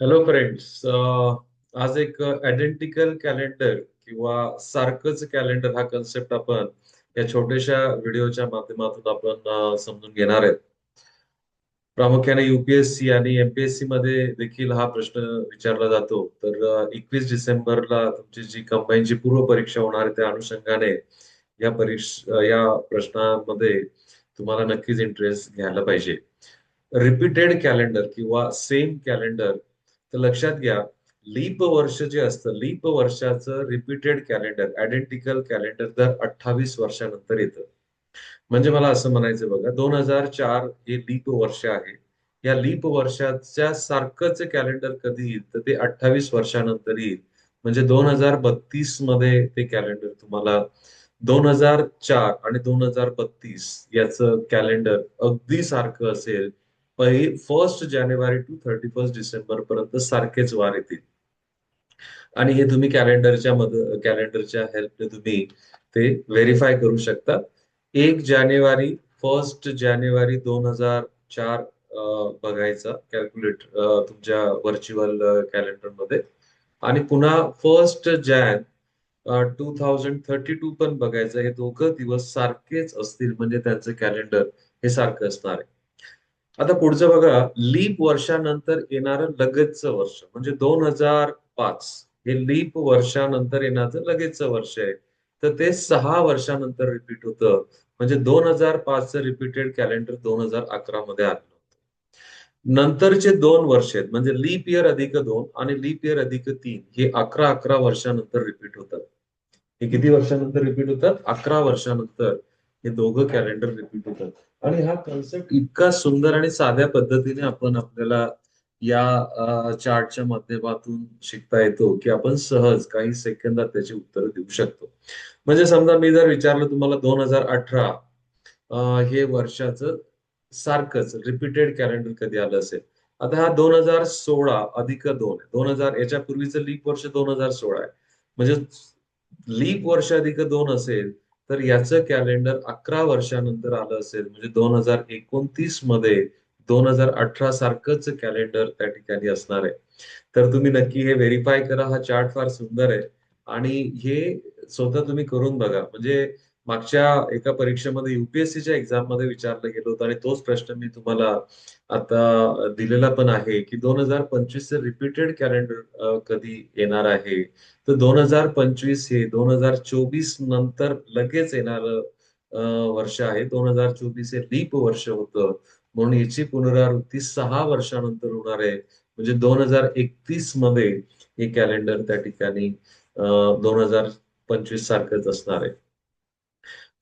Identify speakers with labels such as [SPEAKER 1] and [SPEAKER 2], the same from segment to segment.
[SPEAKER 1] Hello friends uh, आज एक uh, identical calendar किंवा सारखंच कॅलेंडर हा कन्सेप्ट आपण या छोट्याशा व्हिडिओच्या माध्यमातून आपण uh, समजून घेणार आहेत. प्रामुख्याने युपीएससी आणि एमपीएससी मध्ये देखील हा प्रश्न विचारला जातो. तर एकवीस डिसेंबरला तुमची जी कंबाईनची पूर्व परीक्षा होणार आहे त्या अनुषंगाने या परीक्षा या प्रश्नामध्ये तुम्हाला नक्कीच इंटरेस्ट घ्यायला पाहिजे. रिपीटेड कॅलेंडर किंवा सेम कॅलेंडर तर लक्षात घ्या लीप वर्ष जे असतं लीप वर्षाचं रिपीटेड कॅलेंडर आयडेंटिकल कॅलेंडर दर अठ्ठावीस वर्षानंतर येतं. म्हणजे मला असं म्हणायचं बघा दोन हजार चार हे लीप वर्ष आहे. या लीप वर्षाच्या सारखंच कॅलेंडर कधी येईल? तर ते अठ्ठावीस वर्षानंतर येईल. म्हणजे दोन हजार बत्तीसमध्ये ते कॅलेंडर तुम्हाला दोन हजार चार आणि दोन हजार बत्तीस याचं कॅलेंडर अगदी सारखं असेल फर्स्ट जानेवारी टू थर्टी फर्स्ट डिसेंबर पर्यंत सारखेच वार येतील. आणि हे तुम्ही कॅलेंडरच्या मद कॅलेंडरच्या हेल्पने तुम्ही ते व्हेरीफाय करू शकता. एक जानेवारी फर्स्ट जानेवारी दोन हजार चार बघायचा कॅल्क्युलेट तुमच्या व्हर्च्युअल कॅलेंडरमध्ये आणि पुन्हा first Jan two thousand thirty two पण बघायचं हे दोघं दिवस सारखेच असतील म्हणजे त्यांचं कॅलेंडर हे सारखं असणार आहे. आता पुढचं बघा लीप वर्षानंतर येणारं लगेचचं वर्ष म्हणजे दोन हजार पाच हे लीप वर्षानंतर येणारं लगेचचं वर्ष आहे. तर ते सहा वर्षानंतर रिपीट होतं. म्हणजे दोन हजार पाचचं रिपीटेड कॅलेंडर दोन हजार अकरा मध्ये आलं होतं. नंतरचे दोन वर्ष आहेत म्हणजे लीप इयर अधिक दोन आणि लीप इयर अधिक तीन हे अकरा अकरा वर्षानंतर रिपीट होतात. हे किती वर्षानंतर रिपीट होतात? अकरा वर्षानंतर. हे दोघं कॅलेंडर रिपीट होतात. आणि हा कन्सेप्ट इतका सुंदर आणि साध्या पद्धतीने आपण आपल्याला या चार्टच्या माध्यमातून शिकता येतो की आपण सहज काही सेकंदात त्याची उत्तरं देऊ शकतो. म्हणजे समजा मी जर विचारलं तुम्हाला दोन हजार अठरा हे वर्षाचं सारखंच रिपीटेड कॅलेंडर कधी आलं असेल? आता हा दोन हजार सोळा अधिक दोन दोन हजार याच्या पूर्वीचं लीप वर्ष दोन हजार सोळा आहे. म्हणजे लीप वर्ष अधिक दोन असेल तर याचं कॅलेंडर अकरा वर्षानंतर आलं असेल. म्हणजे दोन हजार एकोणतीसमध्ये दोन हजार अठरा सारखंच कॅलेंडर त्या ठिकाणी असणार आहे. तर तुम्ही नक्की हे व्हेरीफाय करा. हा चार्ट फार सुंदर आहे. आणि हे स्वतः तुम्ही करून बघा. म्हणजे मागच्या एका परीक्षेमध्ये युपीएससीच्या एक्झाममध्ये विचारलं गेलं होतं आणि तोच प्रश्न मी तुम्हाला आता दिलेला पण आहे की दोन हजार पंचवीस रिपीटेड कॅलेंडर कधी येणार आहे? तर दोन हजार पंचवीस हे दोन हजार चोवीस नंतर लगेच येणार वर्ष आहे. दोन हजार चोवीस हे लीप वर्ष होतं. म्हणून याची पुनरावृत्ती सहा वर्षानंतर होणार आहे. म्हणजे दोन हजार एकतीसमध्ये हे कॅलेंडर त्या ठिकाणी दोन हजार पंचवीस सारखंच असणार आहे.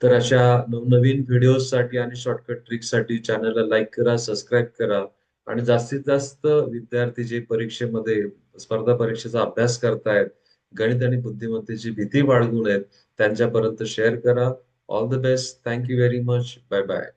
[SPEAKER 1] तर अशा नवनवीन व्हिडिओसाठी आणि शॉर्टकटसाठी चॅनलला लाईक करा सबस्क्राईब करा. आणि जास्तीत जास्त विद्यार्थी जे परीक्षेमध्ये स्पर्धा परीक्षेचा अभ्यास करतायत गणित आणि बुद्धिमत्तेची भीती बाळगून आहेत त्यांच्यापर्यंत शेअर करा. All the best thank you very much bye bye